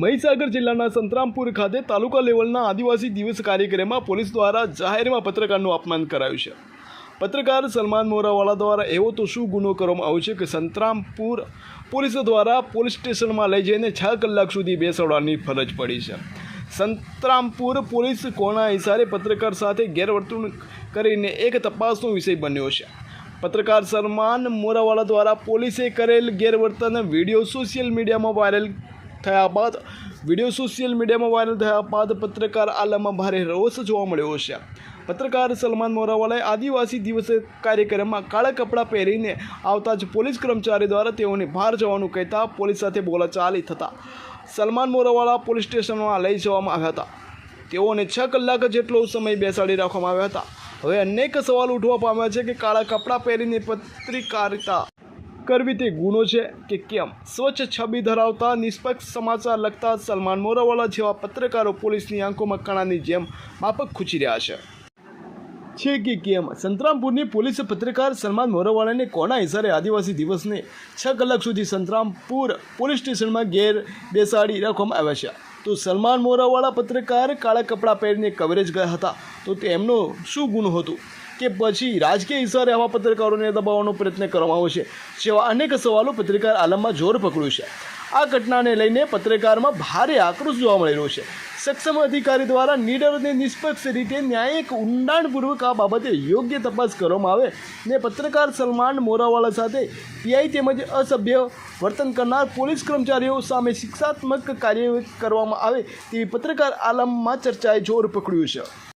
મહીસાગર જિલ્લાના સંતરામપુર ખાતે તાલુકા લેવલના આદિવાસી દિવસ કાર્યક્રમમાં પોલીસ દ્વારા જાહેરમાં પત્રકારનું અપમાન કરાયું છે. પત્રકાર સલમાન મોરાવાલા દ્વારા એવો તો શું ગુનો કરવામાં આવ્યો છે કે સંતરામપુર પોલીસ દ્વારા પોલીસ સ્ટેશનમાં લઈ જઈને છ કલાક સુધી બેસાડવાની ફરજ પડી છે. સંતરામપુર પોલીસ કોના ઇશારે પત્રકાર સાથે ગેરવર્તણૂક કરીને એક તપાસનો વિષય બન્યો છે. પત્રકાર સલમાન મોરાવાલા દ્વારા પોલીસે કરેલ ગેરવર્તન વીડિયો સોશિયલ મીડિયામાં વાયરલ થયા બાદ વીડિયો સોશિયલ મીડિયામાં વાયરલ થયા બાદ પત્રકાર આલમમાં ભારે રોષ જોવા મળ્યો છે. પત્રકાર સલમાન મોરાવાલાએ આદિવાસી દિવસ કાર્યક્રમમાં કાળા કપડાં પહેરીને આવતા જ પોલીસ કર્મચારી દ્વારા તેઓને બહાર જવાનું કહેતા પોલીસ સાથે બોલાચાલી થતા સલમાન મોરાવાલા પોલીસ સ્ટેશનમાં લઈ જવામાં આવ્યા હતા. તેઓને છ કલાક જેટલો સમય બેસાડી રાખવામાં આવ્યા હતા. હવે અનેક સવાલ ઉઠવા પામ્યા છે કે કાળા કપડાં પહેરીને પત્રકારિતા કરવી તે ગુનો છે કે કેમ? સ્વચ્છ છબી ધરાવતા નિષ્પક્ષ સમાચાર લખતા સલમાન મોરાવાલા જેવા પત્રકારો પોલીસની આંખોમાં કણાની જેમ માફક ખૂચી રહ્યા છે. છે કે કેમ? સંતરામપુરની પોલીસે પત્રકાર સલમાન મોરાવાલાને કોના ઇશારે આદિવાસી દિવસને છ કલાક સુધી સંતરામપુર પોલીસ સ્ટેશનમાં ગેર બેસાડી રાખવામાં આવ્યા છે? તો સલમાન મોરાવાળા પત્રકાર કાળા કપડાં પહેરીને કવરેજ ગયા હતા, તો તેમનો શું ગુનો હતું? કે પછી રાજકીય ઇશારે આવા પત્રકારોને દબાવવાનો પ્રયત્ન કરવામાં આવશે જેવા અનેક સવાલો પત્રકાર આલમમાં જોર પકડ્યું છે. આ ઘટનાને લઈને પત્રકારમાં ભારે આક્રોશ જોવા મળી રહ્યો છે. સક્ષમ અધિકારી દ્વારા નીડર અને નિષ્પક્ષ રીતે ન્યાયિક ઊંડાણપૂર્વક આ બાબતે યોગ્ય તપાસ કરવામાં આવે ને પત્રકાર સલમાન મોરાવાલા સાથે પીઆઈ તેમજ અસભ્ય વર્તન કરનાર પોલીસ કર્મચારીઓ સામે શિક્ષાત્મક કાર્યવાહી કરવામાં આવે તેવી પત્રકાર આલમમાં ચર્ચાએ જોર પકડ્યું છે.